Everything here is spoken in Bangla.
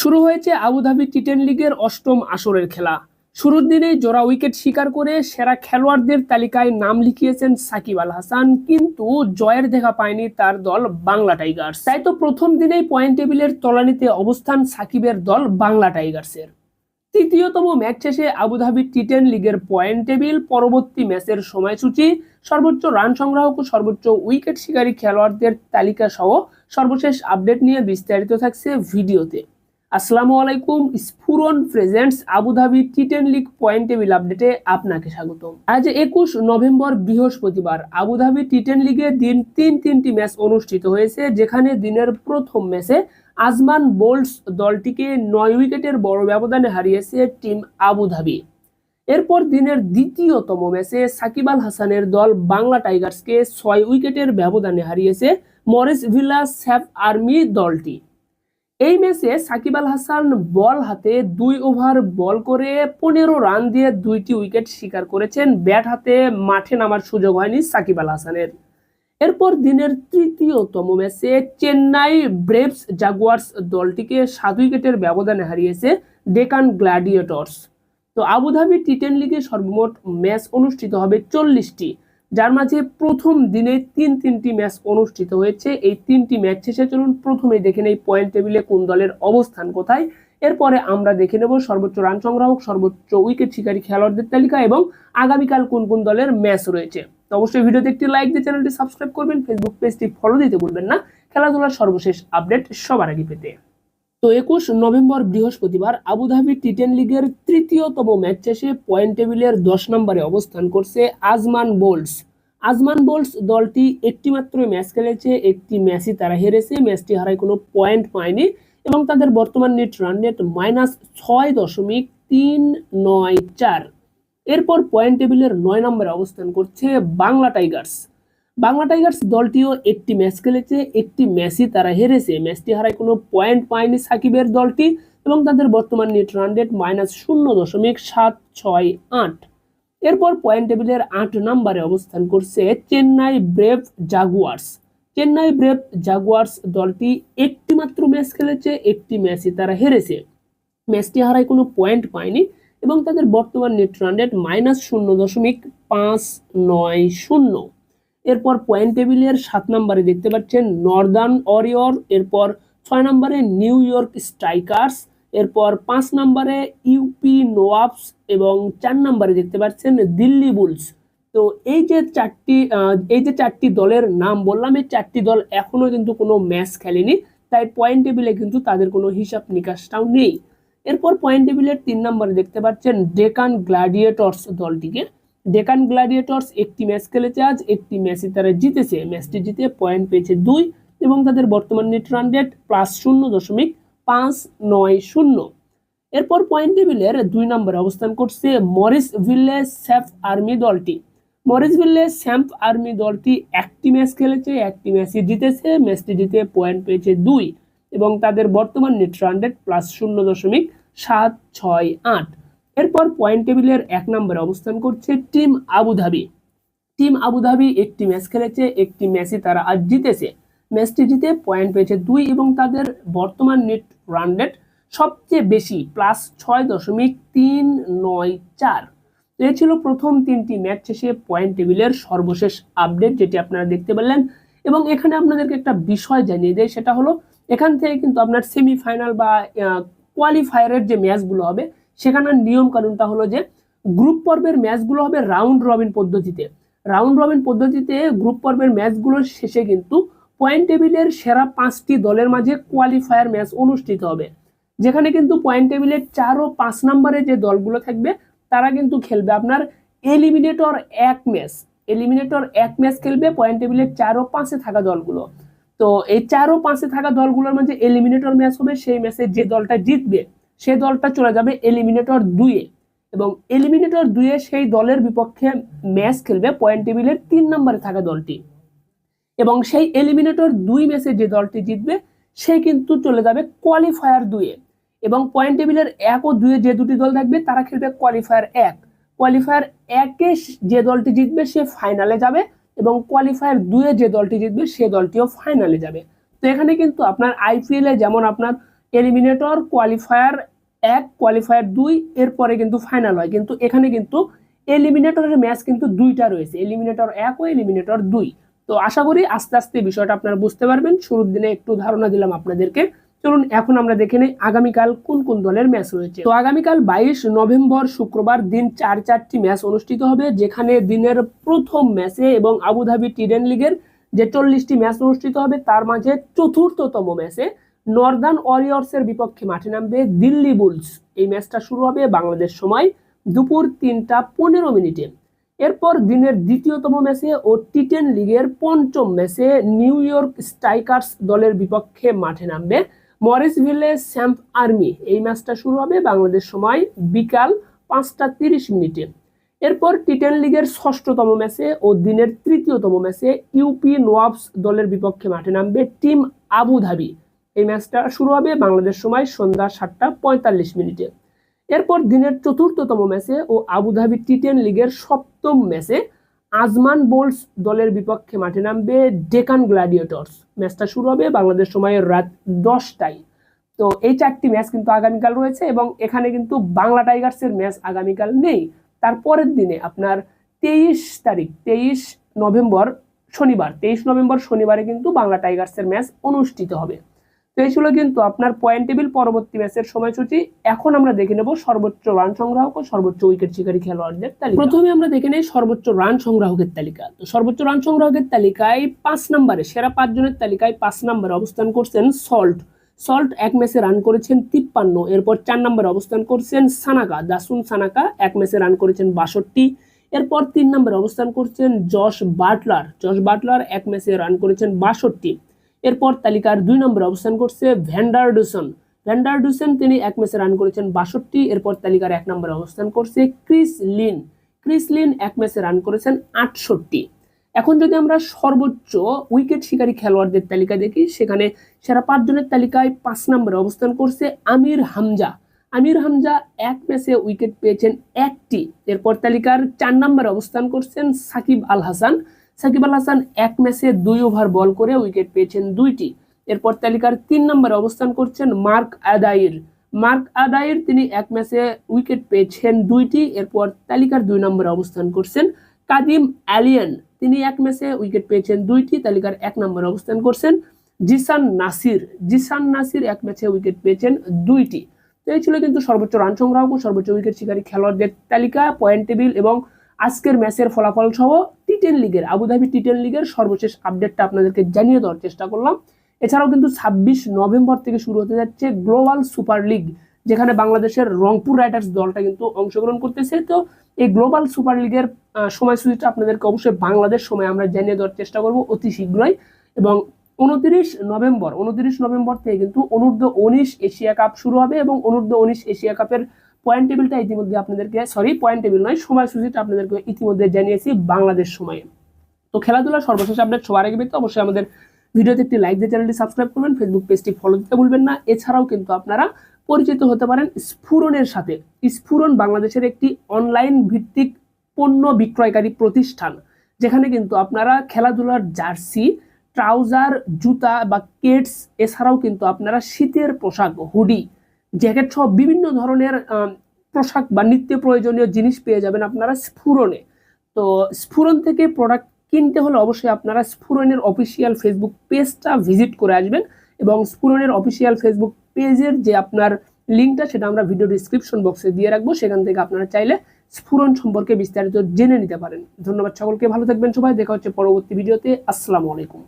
শুরু হয়েছে আবুধাবি টি টেন লিগের অষ্টম আসরের খেলা। শুরুর দিনেই জোড়া উইকেট শিকার করে সেরা খেলোয়াড়দের তালিকায় নাম লিখিয়েছেন সাকিব আল হাসান, কিন্তু জয়ের দেখা পায়নি তার দল বাংলা টাইগার্স। তাই তো প্রথম দিনেই পয়েন্ট টেবিলের তলানিতে অবস্থান সাকিবের দল বাংলা টাইগার্সের। তৃতীয়তম ম্যাচ শেষে আবুধাবি টি টেন লিগের পয়েন্ট টেবিল পরবর্তী ম্যাচের সময়সূচি, সর্বোচ্চ রান সংগ্রাহক ও সর্বোচ্চ উইকেট শিকারী খেলোয়াড়দের তালিকা সহ সর্বশেষ আপডেট নিয়ে বিস্তারিত থাকছে ভিডিওতে। আসসালামু আলাইকুম, Sphuran presents Abu Dhabi T ten league point table আপডেটে আপনাকে স্বাগতম। আজ একুশ নভেম্বর বৃহস্পতিবার আবুধাবি টি টেন লিগে দিন তিন তিনটি ম্যাচ অনুষ্ঠিত হয়েছে, যেখানে দিনের প্রথম ম্যাচে আজমান বোল্টস দলটিকে নয় উইকেটের বড় ব্যবধানে হারিয়েছে টিম আবুধাবি এরপর দিনের দ্বিতীয়তম ম্যাচে সাকিব আল হাসানের দল বাংলা টাইগার্সকে ছয় উইকেটের ব্যবধানে হারিয়েছে মরিস ভিলা স্যাফ আর্মি দলটি। এই ম্যাচে সাকিব আল হাসান বল হাতে দুই ওভার বল করে পনেরো রান দিয়ে দুইটি উইকেট শিকার করেছেন। ব্যাট হাতে মাঠে নামার সুযোগ হয়নি সাকিব আল হাসানের। এরপর দিনের তৃতীয়তম ম্যাচে চেন্নাই ব্রেভস জাগুয়ার্স দলটিকে সাত উইকেটের ব্যবধানে হারিয়েছে ডেকান গ্ল্যাডিয়েটর্স তো আবুধাবি টি টেন লিগে সর্বমোট ম্যাচ অনুষ্ঠিত হবে চল্লিশটি। যার মাঝে প্রথম দিনে তিন তিনটি ম্যাচ অনুষ্ঠিত হয়েছে। এই তিনটি ম্যাচ শেষে চলুন প্রথমে দেখে নেই পয়েন্ট টেবিলে কোন দলের অবস্থান কোথায়। এরপরে আমরা দেখে নেব সর্বোচ্চ রান সংগ্রাহক, সর্বোচ্চ উইকেট শিকারী খেলোয়াড়দের তালিকা এবং আগামীকাল কোন কোন দলের ম্যাচ রয়েছে। তো অবশ্যই ভিডিওতে একটি লাইক দিয়ে চ্যানেলটি সাবস্ক্রাইব করবেন, ফেসবুক পেজটি ফলো দিতে ভুলবেন না। খেলাধুলার সর্বশেষ আপডেট সবার আগে পেতে। তো একুশ নভেম্বর বৃহস্পতিবার আবুধাবি টি টেন লিগের তৃতীয়তম ম্যাচ শেষে পয়েন্ট টেবিলের দশ নম্বরে অবস্থান করছে আজমান বোল্টস। আজমান বোল্টস দলটি একটি মাত্র ম্যাচ খেলেছে, একটি ম্যাচই তারা হেরেছে। ম্যাচটি হারায় কোনো পয়েন্ট পায়নি এবং তাদের বর্তমান নেট রান নেট মাইনাস ছয় দশমিক তিন নয় চার। এরপর পয়েন্ট টেবিলের নয় নম্বরে অবস্থান করছে বাংলা টাইগার্স। বাংলা টাইগার্স দলটিও একটি ম্যাচ খেলেছে, একটি ম্যাচই তারা হেরেছে। ম্যাচটি হারায় কোনো পয়েন্ট পায়নি সাকিবের দলটি এবং তাদের বর্তমান নেট রান রেট মাইনাস শূন্য দশমিক সাত ছয় আট। এরপর পয়েন্ট টেবিলের আট নম্বরে অবস্থান করছে Chennai Brave Jaguars. Chennai Brave Jaguars দলটি একটি মাত্র ম্যাচ খেলেছে, একটি ম্যাচই তারা হেরেছে। ম্যাচটি হারায় কোনো পয়েন্ট পায়নি এবং তাদের বর্তমান নেট রান রেট মাইনাস শূন্য দশমিক পাঁচ নয় শূন্য। এরপর পয়েন্ট টেবিলের সাত নম্বরে দেখতে পাচ্ছেন নর্দার্ন অরিয়র এরপর ছয় নম্বরে নিউ ইয়র্ক স্ট্রাইকার্স এরপর পাঁচ নম্বরে ইউপি নোয়াবস এবং চার নম্বরে দেখতে পাচ্ছেন দিল্লি বুলস তো এই যে চারটি এই যে চারটি দলের নাম বললাম, এই চারটি দল এখনও কিন্তু কোনো ম্যাচ খেলেনি, তাই পয়েন্ট টেবিলে কিন্তু তাদের কোনো হিসাব নিকাশটাও নেই। এরপর পয়েন্ট টেবিলের তিন নম্বরে দেখতে পাচ্ছেন ডেকান গ্ল্যাডিয়েটর্স দলটিকে। ডেকান গ্ল্যাডিয়েটর্স একটি ম্যাচ খেলেছে আজ, একটি ম্যাচে তারা জিতেছে। ম্যাচটি জিতে পয়েন্ট পেয়েছে দুই এবং তাদের বর্তমান নেট রান রেট প্লাস শূন্য দশমিক পাঁচ নয় শূন্য। এরপর পয়েন্ট টেবিলের দুই নম্বরে অবস্থান করছে মরিস ভিল্লে স্যাফ আর্মি দলটি। মরিস ভিল্লে স্যাম্প আর্মি দলটি একটি ম্যাচ খেলেছে, একটি ম্যাচে জিতেছে, ম্যাচটি জিতে পয়েন্ট পেয়েছে দুই এবং তাদের বর্তমান নেট রান রেট প্লাস শূন্য দশমিক সাত ছয় আট। এরপর পয়েন্ট টেবিলের এক নম্বরে অবস্থান করছে team Abu Dhabi team Abu Dhabi একটি ম্যাচ খেলেছে, একটি ম্যাচই তারা আজ জিতেছে। ম্যাচটি জিতে পয়েন্ট পেয়েছে দুই এবং তাদের বর্তমান নেট রান রেট সবচেয়ে বেশি প্লাস ছয় দশমিক তিন নয় চার। এ ছিল প্রথম তিনটি ম্যাচ শেষে পয়েন্ট টেবিলের সর্বশেষ আপডেট যেটি আপনারা দেখতে পেলেন। এবং এখানে আপনাদেরকে একটা বিষয় জানিয়ে দেয় সেটা হলো এখান থেকে কিন্তু আপনার সেমিফাইনাল বা কোয়ালিফায়ারের যে ম্যাচগুলো হবে সেখানে নিয়ম কানুনটা হলো যে গ্রুপ পর্বের ম্যাচগুলো হবে রাউন্ড রবিন পদ্ধতিতে। রাউন্ড রবিন পদ্ধতিতে গ্রুপ পর্বের ম্যাচগুলোর শেষে কিন্তু পয়েন্ট টেবিলের সেরা পাঁচটি দলের মাঝে কোয়ালিফায়ার ম্যাচ অনুষ্ঠিত হবে। যেখানে কিন্তু পয়েন্ট টেবিলের চার ও পাঁচ নম্বরে যে দলগুলো থাকবে, তারা কিন্তু খেলবে আপনার এলিমিনেটর এক ম্যাচ এলিমিনেটর এক ম্যাচ খেলবে পয়েন্ট টেবিলের চার ও পাঁচে থাকা দলগুলো। তো এই চার ও পাঁচে থাকা দলগুলোর মাঝে এলিমিনেটর ম্যাচ হবে, সেই ম্যাচে যে দলটা জিতবে সে দলটা চলে যাবে এলিমিনেটর দুইয়ে এবং এলিমিনেটর দুইয়ে সেই দলের বিপক্ষে ম্যাচ খেলবে পয়েন্ট টেবিলের তিন নম্বরে থাকা দলটি। এবং সেই এলিমিনেটর দুই ম্যাচে যে দলটি জিতবে, সে কিন্তু চলে যাবে কোয়ালিফায়ার দুইয়ে এবং পয়েন্ট টেবিলের এক ও দুয়ে যে দুটি দল থাকবে, তারা খেলবে কোয়ালিফায়ার এক। কোয়ালিফায়ার একে যে দলটি জিতবে, সে ফাইনালে যাবে এবং কোয়ালিফায়ার দুয়ে যে দলটি জিতবে, সে দলটিও ফাইনালে যাবে। তো এখানে কিন্তু আপনার আইপিএলে যেমন আপনার এলিমিনেটর কোয়ালিফায়ার এক কোয়ালিফায়ার দুই, এরপরে কিন্তু ফাইনাল হয়। কিন্তু এখানে কিন্তু এলিমিনেটরের ম্যাচ কিন্তু দুইটা রয়েছে। এলিমিনেটর এক ও এলিমিনেটর দুই। তো আশা করি আস্তে আস্তে বিষয়টা আপনারা বুঝতে পারবেন। শুরুর দিনে একটু ধারণা দিলাম আপনাদেরকে। চলুন, এখন আমরা দেখে নেই আগামীকাল কোন কোন দলের ম্যাচ রয়েছে। তো আগামীকাল বাইশ নভেম্বর শুক্রবার দিন চার চারটি ম্যাচ অনুষ্ঠিত হবে, যেখানে দিনের প্রথম ম্যাচে এবং আবুধাবি টিডেন লিগের যে চল্লিশটি ম্যাচ অনুষ্ঠিত হবে, তার মাঝে চতুর্থতম ম্যাচে নর্দার্ন ওয়ারিয়র্সের বিপক্ষে মাঠে নামবে দিল্লি বুলস। এই ম্যাচটা শুরু হবে বাংলাদেশ সময় দুপুর তিনটা পনেরো মিনিটে। এরপর দিনের দ্বিতীয়তম ম্যাচে ও টি টেন লিগের পঞ্চম ম্যাচে নিউ ইয়র্ক স্ট্রাইকার্স দলের বিপক্ষে মাঠে নামবে মরিসভিলে স্যাম্প আর্মি। এই ম্যাচটা শুরু হবে বাংলাদেশ সময় বিকাল পাঁচটা তিরিশ মিনিটে। এরপর টি টেন লিগের ষষ্ঠতম ম্যাচে ও দিনের তৃতীয়তম ম্যাচে ইউপি নোয়াবস দলের বিপক্ষে মাঠে নামবে টিম আবুধাবি। এই ম্যাচটা শুরু হবে বাংলাদেশ সময় সন্ধ্যা সাতটা পঁয়তাল্লিশ মিনিটে। এরপর দিনের চতুর্থতম ম্যাচে ও আবুধাবি টি টেন লিগের সপ্তম ম্যাচে আজমান বোলস দলের বিপক্ষে মাঠে নামবে ডেকান গ্ল্যাডিয়েটর্স ম্যাচটা শুরু হবে বাংলাদেশ সময় রাত দশটায়। তো এই চারটি ম্যাচ কিন্তু আগামীকাল রয়েছে এবং এখানে কিন্তু বাংলা টাইগার্সের ম্যাচ আগামীকাল নেই। তারপরের দিনে আপনার তেইশ তারিখ, তেইশ নভেম্বর শনিবার, তেইশ নভেম্বর শনিবারে কিন্তু বাংলা টাইগার্সের ম্যাচ অনুষ্ঠিত হবে। তো এই ছিল কিন্তু আপনার পয়েন্ট টেবিল পরবর্তী ম্যাচের সময়সূচি। এখন আমরা দেখে নেব সর্বোচ্চ রান সংগ্রাহক ও সর্বোচ্চ উইকেট শিকারী খেলোয়াড়দের তালিকা। প্রথমে আমরা দেখে নেই সর্বোচ্চ রান সংগ্রাহকের তালিকা। তো সর্বোচ্চ রান সংগ্রাহকের তালিকায় পাঁচ নম্বরে, সেরা পাঁচজনের তালিকায় পাঁচ নম্বরে অবস্থান করছেন সল্ট। সল্ট এক ম্যাচে রান করেছেন তিপ্পান্ন, এরপর চার নম্বরে অবস্থান করছেন সানাকা। দাসুন সানাকা এক ম্যাচে রান করেছেন বাষট্টি, এরপর তিন নম্বরে অবস্থান করছেন জশ বাটলার। জশ বাটলার এক ম্যাচে রান করেছেন বাষট্টি। এরপর তালিকার দুই নম্বরে অবস্থান করছে ভ্যান্ডারডুসন ভ্যান্ডারডুসন তিনি এক ম্যাচে রান করেছেন বাষট্টি, এরপর তালিকার এক নম্বরে অবস্থান করছে ক্রিস লিন। ক্রিস লিন এক ম্যাচে রান করেছেন আটষট্টি। এখন যদি আমরা সর্বোচ্চ উইকেট শিকারী খেলোয়াড়দের তালিকা দেখি, সেখানে সেরা পাঁচজনের তালিকায় পাঁচ নম্বরে অবস্থান করছে আমির হামজা। আমির হামজা এক ম্যাচে উইকেট পেয়েছেন একটি, এরপর তালিকার চার নম্বরে অবস্থান করছেন সাকিব আল হাসান। সাকিব আল হাসান এক ম্যাচে দুই ওভার বল করে উইকেট পেয়েছেন দুইটি। এরপর তালিকার তিন নম্বরে অবস্থান করছেন মার্ক আদাইর। মার্ক আদাইর তিনি এক ম্যাচে উইকেট পেয়েছেন দুইটি, এরপর তালিকার দুই নম্বরে অবস্থান করছেন কাদিম অ্যালিয়ান তিনি এক ম্যাচে উইকেট পেয়েছেন দুইটি, তালিকার এক নম্বরে অবস্থান করছেন জিসান নাসির। জিসান নাসির এক ম্যাচে উইকেট পেয়েছেন দুইটি। তো এই ছিল কিন্তু সর্বোচ্চ রান সংগ্রাহক ও সর্বোচ্চ উইকেট শিকারী খেলোয়াড়দের তালিকা, পয়েন্ট টেবিল এবং আজকের ম্যাচের ফলাফল সহ টেন লিগের আবুধাবি টি টেন লিগের সর্বশেষ আপডেটটা আপনাদেরকে জানিয়ে দেওয়ার চেষ্টা করলাম। এছাড়াও কিন্তু ছাব্বিশ নভেম্বর থেকে শুরু হতে যাচ্ছে গ্লোবাল সুপার লিগ যেখানে বাংলাদেশের রংপুর রাইডার্স দলটা কিন্তু অংশগ্রহণ করতেছে। তো এই গ্লোবাল সুপার লিগের সময়সূচিটা আপনাদেরকে অবশ্যই বাংলাদেশ সময় আমরা জানিয়ে দেওয়ার চেষ্টা করব অতি শীঘ্রই। এবং উনত্রিশ নভেম্বর উনত্রিশ নভেম্বর থেকে কিন্তু অনূর্ধ্ব উনিশ এশিয়া কাপ শুরু হবে এবং অনূর্ধ্ব উনিশ এশিয়া কাপের পয়েন্ট টেবিলটা ইতিমধ্যে আপনাদেরকে সরি পয়েন্ট টেবিল নয়, সময়সূচিটা আপনাদেরকে ইতিমধ্যে জানিয়েছি বাংলাদেশ সময়ে। তো খেলাধুলা সর্বশেষ আপডেট সবার আগে পেতে অবশ্যই আমাদের ভিডিওতে একটি লাইক দিয়ে চ্যানেলটি সাবস্ক্রাইব করবেন ফেসবুক পেজটি ফলো দিতে ভুলবেন না। এছাড়াও কিন্তু আপনারা পরিচিত হতে পারেন স্ফুরনের সাথে। স্ফুরন বাংলাদেশের একটি অনলাইন ভিত্তিক পণ্য বিক্রয়কারী প্রতিষ্ঠান, যেখানে কিন্তু আপনারা খেলাধুলার জার্সি, ট্রাউজার, জুতা বা কেটস এছাড়াও কিন্তু আপনারা শীতের পোশাক, হুডি জ্যাকেট সহ বিভিন্ন ধরনের পোশাক বা নিত্য প্রয়োজনীয় জিনিস পেয়ে যাবেন আপনারা স্ফুরনে তো স্ফুরন থেকে প্রোডাক্ট কিনতে হলে অবশ্যই আপনারা স্ফুরনের অফিসিয়াল ফেসবুক পেজটা ভিজিট করে আসবেন এবং স্ফুরনের অফিসিয়াল ফেসবুক পেজের যে আপনার লিঙ্কটা সেটা আমরা ভিডিও ডিসক্রিপশন বক্সে দিয়ে রাখব। সেখান থেকে আপনারা চাইলে স্ফুরন সম্পর্কে বিস্তারিত জেনে নিতে পারেন। ধন্যবাদ সকলকে, ভালো থাকবেন সবাই। দেখা হচ্ছে পরবর্তী ভিডিওতে আসসালামু আলাইকুম।